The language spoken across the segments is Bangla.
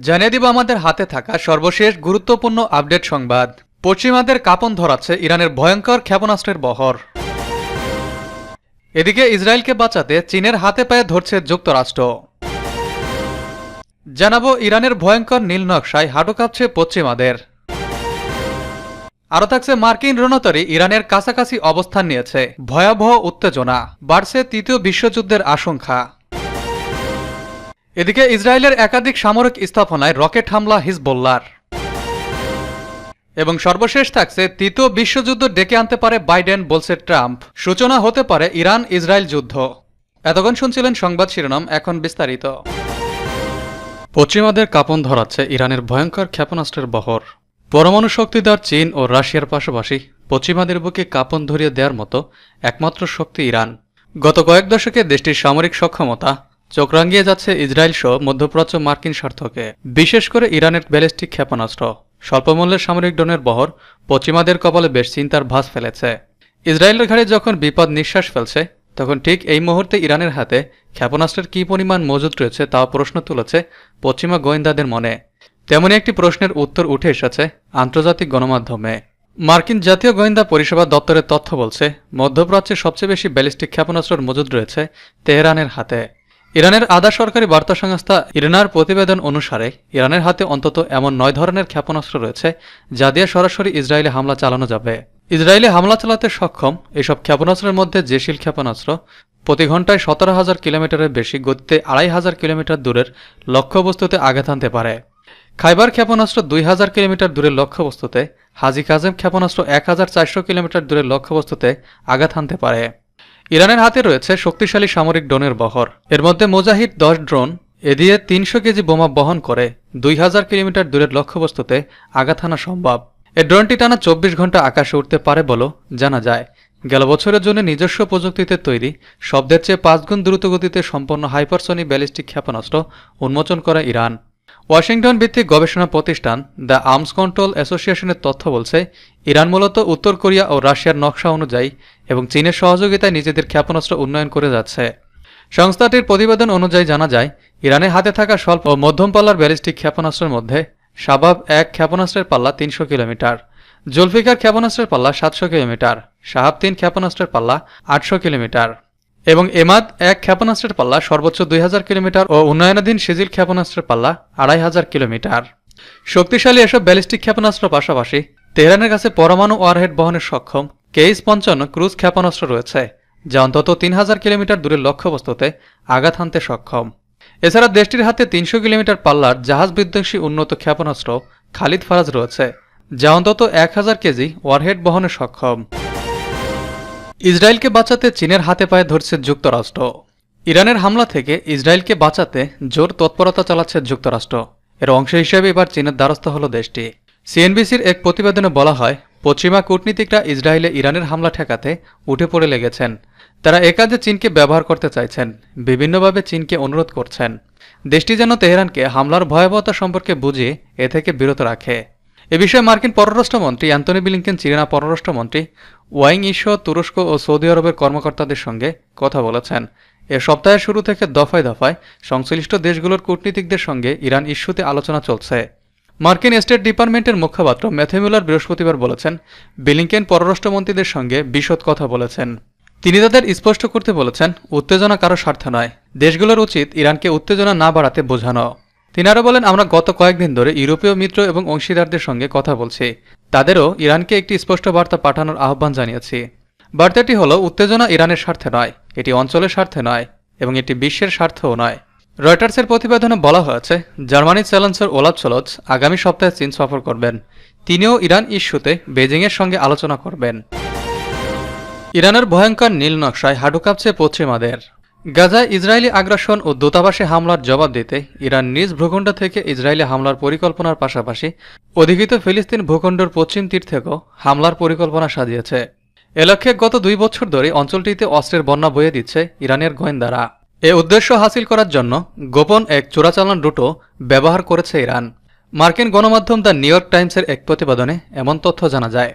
জানিয়ে দিব আমাদের হাতে থাকা সর্বশেষ গুরুত্বপূর্ণ আপডেট সংবাদ। পশ্চিমাদের কাপন ধরাচ্ছে ইরানের ভয়ঙ্কর ক্ষেপণাস্ত্রের বহর। এদিকে ইসরায়েলকে বাঁচাতে চীনের হাতে পায়ে ধরছে যুক্তরাষ্ট্র। জানাব ইরানের ভয়ঙ্কর নীল নকশায় হাঁটু কাঁপছে পশ্চিমাদের। আরও থাকছে মার্কিন রণতরী ইরানের কাছাকাছি অবস্থান নিয়েছে। ভয়াবহ উত্তেজনা, বাড়ছে তৃতীয় বিশ্বযুদ্ধের আশঙ্কা। এদিকে ইসরায়েলের একাধিক সামরিক স্থাপনায় রকেট হামলা হিজবুল্লার এবং সর্বশেষ থাকছে তৃতীয় বিশ্বযুদ্ধ ডেকে আনতে পারে বাইডেন, বলছে ট্রাম্প। সূচনা হতে পারে ইরান ইসরায়েল যুদ্ধ। এতক্ষণ শুনছিলেন সংবাদ শিরোনাম, এখন বিস্তারিত। পশ্চিমাদের কাপন ধরাচ্ছে ইরানের ভয়ঙ্কর ক্ষেপণাস্ত্রের বহর। পরমাণু শক্তিধর চীন ও রাশিয়ার পাশাপাশি পশ্চিমাদের বুকে কাপন ধরিয়ে দেওয়ার মতো একমাত্র শক্তি ইরান। গত কয়েক দশকে দেশটির সামরিক সক্ষমতা চোখ রাঙিয়ে যাচ্ছে ইসরায়েল সহ মধ্যপ্রাচ্য মার্কিন স্বার্থকে, বিশেষ করে ইরানের ব্যালিস্টিক ক্ষেপণাস্ত্র। স্বল্পমূল্যের সামরিক ড্রোনের বহর পশ্চিমাদের কপালে বেশ চিন্তার ভাঁজ ফেলেছে। ইসরায়েলের ঘাড়ে যখন বিপদ নিঃশ্বাস ফেলছে, তখন ঠিক এই মুহূর্তে ইরানের হাতে ক্ষেপণাস্ত্রের কী পরিমাণ মজুদ রয়েছে তাও প্রশ্ন তুলেছে পশ্চিমা গোয়েন্দাদের মনে। তেমনই একটি প্রশ্নের উত্তর উঠে এসেছে আন্তর্জাতিক গণমাধ্যমে। মার্কিন জাতীয় গোয়েন্দা পরিষেবা দপ্তরের তথ্য বলছে, মধ্যপ্রাচ্যে সবচেয়ে বেশি ব্যালিস্টিক ক্ষেপণাস্ত্রের মজুদ রয়েছে তেহরানের হাতে। ইরানের আধা সরকারি বার্তা সংস্থা ইরানার প্রতিবেদন অনুসারে, ইরানের হাতে অন্তত এমন নয় ধরনের ক্ষেপণাস্ত্র রয়েছে যা দিয়ে সরাসরি ইসরায়েলে হামলা চালানো যাবে। ইসরায়েলে হামলা চালাতে সক্ষম এসব ক্ষেপণাস্ত্রের মধ্যে জেশিল ক্ষেপণাস্ত্র প্রতি ঘন্টায় সতেরো হাজার কিলোমিটারের বেশি গতিতে আড়াই হাজার কিলোমিটার দূরের লক্ষ্যবস্তুতে আঘাত আনতে পারে। খাইবার ক্ষেপণাস্ত্র দুই হাজার কিলোমিটার দূরের লক্ষ্যবস্তুতে, হাজি কাজেম ক্ষেপণাস্ত্র এক হাজার চারশো কিলোমিটার দূরের লক্ষ্যবস্তুতে আঘাত হানতে পারে। ইরানের হাতে রয়েছে শক্তিশালী সামরিক ড্রোনের বহর। এর মধ্যে মোজাহিদ দশ ড্রোন, এ দিয়ে তিনশো কেজি বোমা বহন করে দুই হাজার কিলোমিটার দূরের লক্ষ্যবস্তুতে আঘাত হানা সম্ভব। এ ড্রোনটি টানা চব্বিশ ঘণ্টা আকাশে উঠতে পারে বলেও জানা যায়। গেল বছরের জন্য নিজস্ব প্রযুক্তিতে তৈরি, শব্দের চেয়ে পাঁচগুণ দ্রুতগতিতে সম্পন্ন হাইপারসনিক ব্যালিস্টিক ক্ষেপণাস্ত্র উন্মোচন করে ইরান। ওয়াশিংটন ভিত্তিক গবেষণা প্রতিষ্ঠান দ্য আর্মস কন্ট্রোল অ্যাসোসিয়েশনের তথ্য বলছে, ইরান মূলত উত্তর কোরিয়া ও রাশিয়ার নকশা অনুযায়ী এবং চীনের সহযোগিতায় নিজেদের ক্ষেপণাস্ত্র উন্নয়ন করে যাচ্ছে। সংস্থাটির প্রতিবেদন অনুযায়ী জানা যায়, ইরানের হাতে থাকা স্বল্প ও মধ্যম পাল্লার ব্যালিস্টিক ক্ষেপণাস্ত্রের মধ্যে শাবাব এক ক্ষেপণাস্ত্রের পাল্লা তিনশো কিলোমিটার, জুলফিকার ক্ষেপণাস্ত্রের পাল্লা সাতশো কিলোমিটার, শাহাব তিন ক্ষেপণাস্ত্রের পাল্লা আটশো কিলোমিটার। এবং এমাদ এক ক্ষেপণাস্ত্রের পাল্লা, সর্বোচ্চ দুই হাজার কিলোমিটার ও উন্নয়নাধীন সিজিল ক্ষেপণাস্ত্রের পাল্লা, আড়াই হাজার কিলোমিটার। শক্তিশালী এসব ব্যালিস্টিক ক্ষেপণাস্ত্র পাশাপাশি তেহরানের কাছে পরমাণু ওয়ারহেড বহনের সক্ষম কেইস পঞ্চান্ন ক্রুজ ক্ষেপণাস্ত্র রয়েছে, যা অন্তত তিন হাজার কিলোমিটার দূরের লক্ষ্যবস্তুতে আঘাত হানতে সক্ষম। এছাড়া দেশটির হাতে তিনশো কিলোমিটার পাল্লার জাহাজ বিধ্বংসী উন্নত ক্ষেপণাস্ত্র খালিদ ফারাজ রয়েছে, যা অন্তত এক হাজার কেজি ওয়ারহেড বহনে সক্ষম। ইসরায়েলকে বাঁচাতে চীনের হাতে পায়ে ধরছে যুক্তরাষ্ট্র। ইরানের হামলা থেকে ইসরায়েলকে বাঁচাতে জোর তৎপরতা চালাচ্ছে যুক্তরাষ্ট্র। এর অংশ হিসেবে এবার চীনের দ্বারস্থ হল দেশটি। সিএনবিসির এক প্রতিবেদনে বলা হয়, পশ্চিমা কূটনীতিকরা ইসরায়েলে ইরানের হামলা ঠেকাতে উঠে পড়ে লেগেছেন। তারা এ কাজে চীনকে ব্যবহার করতে চাইছেন, বিভিন্নভাবে চীনকে অনুরোধ করছেন। দেশটি যেন তেহরানকে হামলার ভয়াবহতা সম্পর্কে বুঝিয়ে এ থেকে বিরত রাখে। এ বিষয়ে মার্কিন পররাষ্ট্রমন্ত্রী অ্যান্টনি বিলিংকেন চীনা পররাষ্ট্রমন্ত্রী ওয়াইং ইস্য তুরস্ক ও সৌদি আরবের কর্মকর্তাদের সঙ্গে কথা বলেছেন। এ সপ্তাহের শুরু থেকে দফায় দফায় সংশ্লিষ্ট দেশগুলোর কূটনীতিকদের সঙ্গে ইরান ইস্যুতে আলোচনা চলছে। মার্কিন স্টেট ডিপার্টমেন্টের মুখপাত্র ম্যাথিমুলার বৃহস্পতিবার বলেছেন, বিলিংকেন পররাষ্ট্রমন্ত্রীদের সঙ্গে বিশদ কথা বলেছেন। তিনি তাদের স্পষ্ট করতে বলেছেন, উত্তেজনা কারও স্বার্থ নয়। দেশগুলোর উচিত ইরানকে উত্তেজনা না বাড়াতে বোঝানো। তিনি আরও বলেন, আমরা গত কয়েকদিন ধরে ইউরোপীয় মিত্র এবং অংশীদারদের সঙ্গে কথা বলছি। তাদেরও ইরানকে একটি স্পষ্ট বার্তা পাঠানোর আহ্বান জানিয়েছি। বার্তাটি হল, উত্তেজনা ইরানের স্বার্থে নয়, এটি অঞ্চলের স্বার্থে নয় এবং এটি বিশ্বের স্বার্থও নয়। রয়টার্সের প্রতিবেদনে বলা হয়েছে জার্মানির চ্যালেঞ্জার ওলাদ চলচ আগামী সপ্তাহে চীন সফর করবেন। তিনিও ইরান ইস্যুতে বেজিংয়ের সঙ্গে আলোচনা করবেন। ইরানের ভয়ঙ্কর নীল নকশায় হাঁটু কাঁপছে পশ্চিমাদের। গাজায় ইসরায়েলি আগ্রাসন ও দূতাবাসে হামলার জবাব দিতে ইরান নিজ ভূখণ্ড থেকে ইসরায়েলি হামলার পরিকল্পনার পাশাপাশি অধিকৃত ফিলিস্তিন ভূখণ্ডের পশ্চিম তীর থেকেও হামলার পরিকল্পনা সাজিয়েছে। এ লক্ষ্যে গত দুই বছর ধরে অঞ্চলটিতে অস্ত্রের বন্যা বয়ে দিচ্ছে ইরানের গোয়েন্দারা। এ উদ্দেশ্য হাসিল করার জন্য গোপন এক চোরাচালান রুটও ব্যবহার করেছে ইরান। মার্কিন গণমাধ্যম দ্য নিউ ইয়র্ক টাইমসের এক প্রতিবেদনে এমন তথ্য জানা যায়।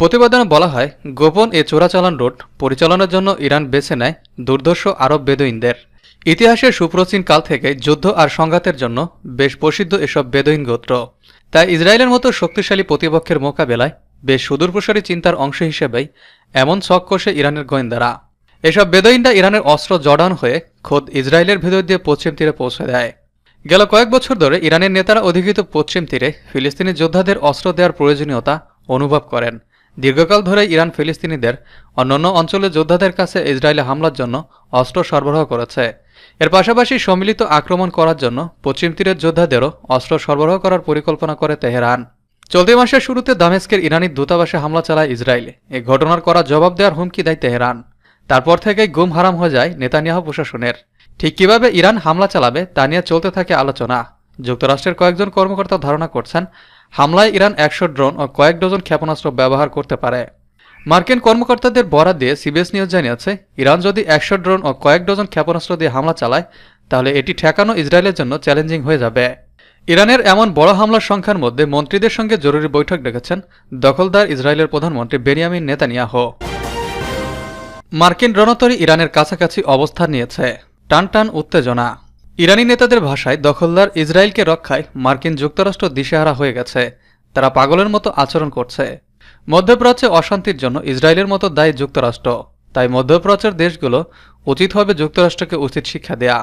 প্রতিবেদনে বলা হয়, গোপন এ চোরাচালান রোড পরিচালনার জন্য ইরান বেছে নেয় দুর্ধর্ষ আরব বেদুইনদের। ইতিহাসের সুপ্রাচীন কাল থেকে যুদ্ধ আর সংঘাতের জন্য বেশ প্রসিদ্ধ এসব বেদইন গোত্র। তাই ইসরায়েলের মতো শক্তিশালী প্রতিপক্ষের মোকাবেলায় বেশ সুদূরপ্রসারী চিন্তার অংশ হিসেবেই এমন ছক কষে ইরানের গোয়েন্দারা। এসব বেদইনরা ইরানের অস্ত্র জর্ডান হয়ে খোদ ইসরায়েলের ভেতর দিয়ে পশ্চিম তীরে পৌঁছে দেয়। গেল কয়েক বছর ধরে ইরানের নেতারা অধিকৃত পশ্চিম তীরে ফিলিস্তিনি যোদ্ধাদের অস্ত্র দেওয়ার প্রয়োজনীয়তা অনুভব করেন। দীর্ঘকাল ধরে ইরান ফিলিস্তিনিদের অন্যান্য অঞ্চলের যোদ্ধাদের কাছে ইসরায়েলে হামলার জন্য অস্ত্র সরবরাহ করেছে। এর পাশাপাশি সম্মিলিত আক্রমণ করার জন্য পশ্চিম তীরের যোদ্ধাদেরও অস্ত্র সরবরাহ করার পরিকল্পনা করে তেহরান। চলতি মাসের শুরুতে দামেস্কের ইরানি দূতাবাসে হামলা চালায় ইসরায়েল। এই ঘটনার করা জবাব দেওয়ার হুমকি দেয় তেহরান। তারপর থেকেই গুম হারাম হয়ে যায় নেতানিয়াহু প্রশাসনের। ঠিক কীভাবে ইরান হামলা চালাবে তা নিয়ে চলতে থাকে আলোচনা। যুক্তরাষ্ট্রের কয়েকজন কর্মকর্তা ধারণা করছেন হামলায় ইরান একশো ড্রোন ও কয়েক ডজন ক্ষেপণাস্ত্র ব্যবহার করতে পারে। মার্কিন কর্মকর্তাদের বরাদ দিয়ে সিবিএস নিউজ জানিয়েছে, ইরান যদি একশো ড্রোন ও কয়েক ডজন ক্ষেপণাস্ত্র দিয়ে হামলা চালায়, তাহলে এটি ঠেকানো ইসরায়েলের জন্য চ্যালেঞ্জিং হয়ে যাবে। ইরানের এমন বড় হামলার সংখ্যার মধ্যে মন্ত্রীদের সঙ্গে জরুরি বৈঠক ডেকেছেন দখলদার ইসরায়েলের প্রধানমন্ত্রী বেনিয়ামিন নেতানিয়াহ। মার্কিন রণতরী ইরানের কাছাকাছি অবস্থান নিয়েছে। টান টান উত্তেজনা। ইরানি নেতাদের ভাষায় দখলদার ইসরায়েলকে রক্ষায় মার্কিন যুক্তরাষ্ট্র দিশেহারা হয়ে গেছে। তারা পাগলের মতো আচরণ করছে। মধ্যপ্রাচ্যে অশান্তির জন্য ইসরায়েলের মতো দায়ী যুক্তরাষ্ট্র। তাই মধ্যপ্রাচ্যের দেশগুলো উচিত হবে যুক্তরাষ্ট্রকে উচিত শিক্ষা দেয়া।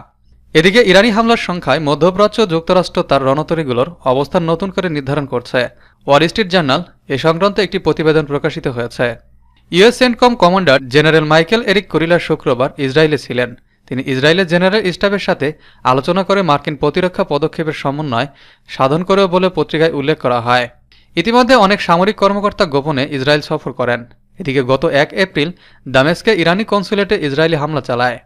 এদিকে ইরানি হামলার সংখ্যায় মধ্যপ্রাচ্য যুক্তরাষ্ট্র তার রণতরীগুলোর অবস্থান নতুন করে নির্ধারণ করছে। ওয়াল স্ট্রিট জার্নাল এ সংক্রান্ত একটি প্রতিবেদন প্রকাশিত হয়েছে। US CENTCOM commander general Michael Erik করিলার শুক্রবার ইসরায়েলে ছিলেন। তিনি ইসরায়েলের জেনারেল স্টাফের সাথে আলোচনা করে মার্কিন প্রতিরক্ষা পদক্ষেপের সমন্বয় সাধন করেও বলে পত্রিকায় উল্লেখ করা হয়। ইতিমধ্যে অনেক সামরিক কর্মকর্তা গোপনে ইসরায়েল সফর করেন। এদিকে গত এক এপ্রিল দামেস্কে ইরানি কনসুলেটে ইসরায়েলি হামলা চালায়।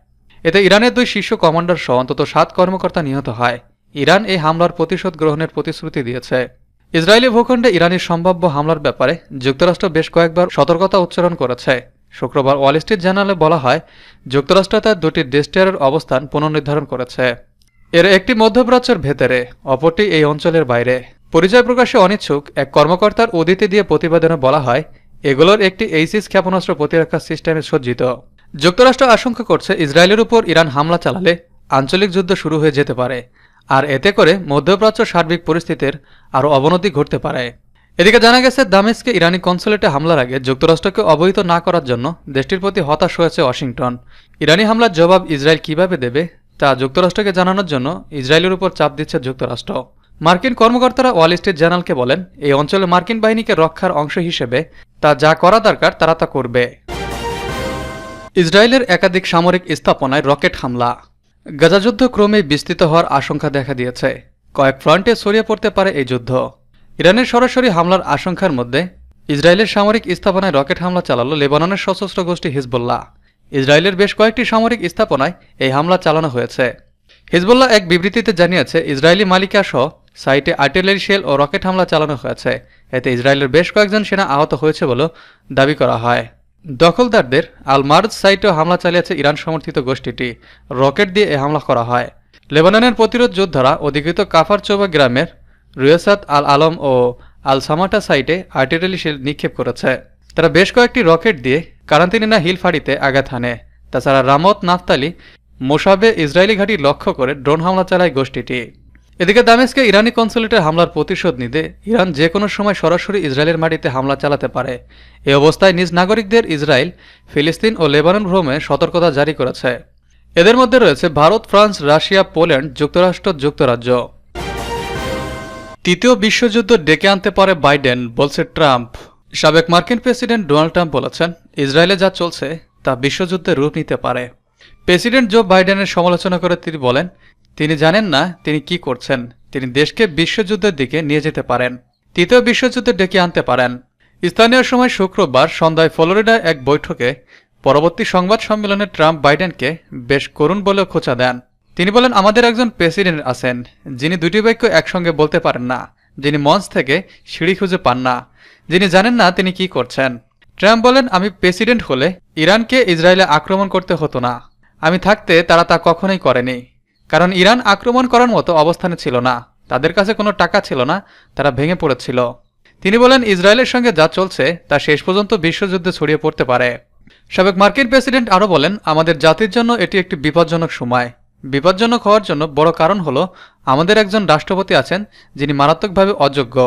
এতে ইরানের দুই শীর্ষ কমান্ডার সহ অন্তত সাত কর্মকর্তা নিহত হয়। ইরান এই হামলার প্রতিশোধ গ্রহণের প্রতিশ্রুতি দিয়েছে। ইসরায়েলি ভূখণ্ডে ইরানের সম্ভাব্য হামলার ব্যাপারে যুক্তরাষ্ট্র বেশ কয়েকবার সতর্কতা উচ্চারণ করেছে। শুক্রবার ওয়াল স্ট্রিট জার্নালে বলা হয়, যুক্তরাষ্ট্র তার দুটি ডেস্টিয়ারের অবস্থান পুনর্নির্ধারণ করেছে। এর একটি মধ্যপ্রাচ্যের ভেতরে, অপরটি এই অঞ্চলের বাইরে। পরিচয় প্রকাশে অনিচ্ছুক, এক কর্মকর্তার উদিতে দিয়ে প্রতিবেদনে বলা হয়, এগুলোর একটি এইসিস ক্ষেপণাস্ত্র প্রতিরক্ষা সিস্টেমে সজ্জিত। যুক্তরাষ্ট্র আশঙ্কা করছে, ইসরায়েলের উপর ইরান হামলা চালালে আঞ্চলিক যুদ্ধ শুরু হয়ে যেতে পারে, আর এতে করে মধ্যপ্রাচ্য সার্বিক পরিস্থিতির আরও অবনতি ঘটতে পারে। এদিকে জানা গেছে, দামেস্কে ইরানি কনসুলেটে হামলার আগে যুক্তরাষ্ট্রকে অবহিত না করার জন্য দেশটির প্রতি হতাশ হয়েছে ওয়াশিংটন। ইরানি হামলার জবাব ইসরায়েল কীভাবে দেবে, তা যুক্তরাষ্ট্রকে জানানোর জন্য ইসরায়েলের উপর চাপ দিচ্ছে যুক্তরাষ্ট্র। মার্কিন কর্মকর্তারা ওয়াল স্ট্রিট জার্নালকে বলেন, এই অঞ্চলে মার্কিন বাহিনীকে রক্ষার অংশ হিসেবে তা যা করা দরকার, তারা তা করবে। ইসরায়েলের একাধিক সামরিক স্থাপনায় রকেট হামলা। গাজা যুদ্ধ ক্রমেই বিস্তৃত হওয়ার আশঙ্কা দেখা দিয়েছে। কয়েক ফ্রন্টে ছড়িয়ে পড়তে পারে এই যুদ্ধ। ইরানের সরাসরি হামলার আশঙ্কার মধ্যে ইসরায়েলের সামরিক স্থাপনায় রকেট হামলা চালালো লেবাননের সশস্ত্র গোষ্ঠী হিজবুল্লাহ। ইসরায়েলের বেশ কয়েকটি সামরিক স্থাপনায় এই হামলা চালানো হয়েছে। হিজবুল্লাহ এক বিবৃতিতে জানিয়েছে, ইসরায়েলি মালিকা সহ সাইটে আর্টিলারি শেল ও রকেট হামলা চালানো হয়েছে। এতে ইসরায়েলের বেশ কয়েকজন সেনা আহত হয়েছে বলেও দাবি করা হয়। দখলদারদের আল মার্জ সাইটেও হামলা চালিয়েছে ইরান সমর্থিত গোষ্ঠীটি। রকেট দিয়ে এ হামলা করা হয়। লেবাননের প্রতিরোধ যোদ্ধারা অধিকৃত কাফার চোবা গ্রামের রুয়েসাত আল আলম ও আল সামাটা সাইটে আর্টিলারি শেল নিক্ষেপ করেছে। তারা বেশ কয়েকটি রকেট দিয়ে কারান্তিনিনা হিল ফাঁড়িতে আঘাত হানে। তাছাড়া রামত নাফতালি মোসাবে ইসরায়েলি ঘাঁটি লক্ষ্য করে ড্রোন হামলা চালায় গোষ্ঠীটি। এদিকে দামেস্কে ইরানি কনসুলেটের হামলার প্রতিশোধ নিতে ইরান যে কোনো সময় সরাসরি ইসরায়েলের মাটিতে হামলা চালাতে পারে। এ অবস্থায় নিজ নাগরিকদের ইসরায়েল, ফিলিস্তিন ও লেবানন ভ্রমে সতর্কতা জারি করেছে। এদের মধ্যে রয়েছে ভারত, ফ্রান্স, রাশিয়া, পোল্যান্ড, যুক্তরাষ্ট্র, যুক্তরাজ্য। তৃতীয় বিশ্বযুদ্ধ ডেকে আনতে পারে বাইডেন, বলছে ট্রাম্প। সাবেক মার্কিন প্রেসিডেন্ট ডোনাল্ড ট্রাম্প বলেছেন, ইসরায়েলে যা চলছে, তা বিশ্বযুদ্ধে রূপ নিতে পারে। প্রেসিডেন্ট জো বাইডেনের সমালোচনা করে তিনি বলেন, তিনি জানেন না তিনি কি করছেন, তিনি দেশকে বিশ্বযুদ্ধের দিকে নিয়ে যেতে পারেন, তৃতীয় বিশ্বযুদ্ধে ডেকে আনতে পারেন। স্থানীয় সময় শুক্রবার সন্ধ্যায় ফ্লোরিডায় এক বৈঠকে পরবর্তী সংবাদ সম্মেলনে ট্রাম্প বাইডেনকে বেশ করুণ বলেও খোঁচা দেন। তিনি বলেন, আমাদের একজন প্রেসিডেন্ট আছেন, যিনি দুটি বাক্য একসঙ্গে বলতে পারেন না। যিনি মঞ্চ থেকে সিঁড়ি খুঁজে পান না। যিনি জানেন না তিনি কি করছেন। ট্রাম্প বলেন, আমি প্রেসিডেন্ট হলে ইরানকে ইসরায়েলে আক্রমণ করতে হতো না। আমি থাকতে তারা তা কখনোই করেনি। কারণ ইরান আক্রমণ করার মতো অবস্থানে ছিল না। তাদের কাছে কোনো টাকা ছিল না, তারা ভেঙে পড়েছিল। তিনি বলেন, ইসরায়েলের সঙ্গে যা চলছে, তা শেষ পর্যন্ত বিশ্বযুদ্ধে ছড়িয়ে পড়তে পারে। সাবেক মার্কিন প্রেসিডেন্ট আরও বলেন, আমাদের জাতির জন্য এটি একটি বিপজ্জনক সময়। বিপজ্জনক হওয়ার জন্য বড় কারণ হলো আমাদের একজন রাষ্ট্রপতি আছেন যিনি মারাত্মকভাবে অযোগ্য।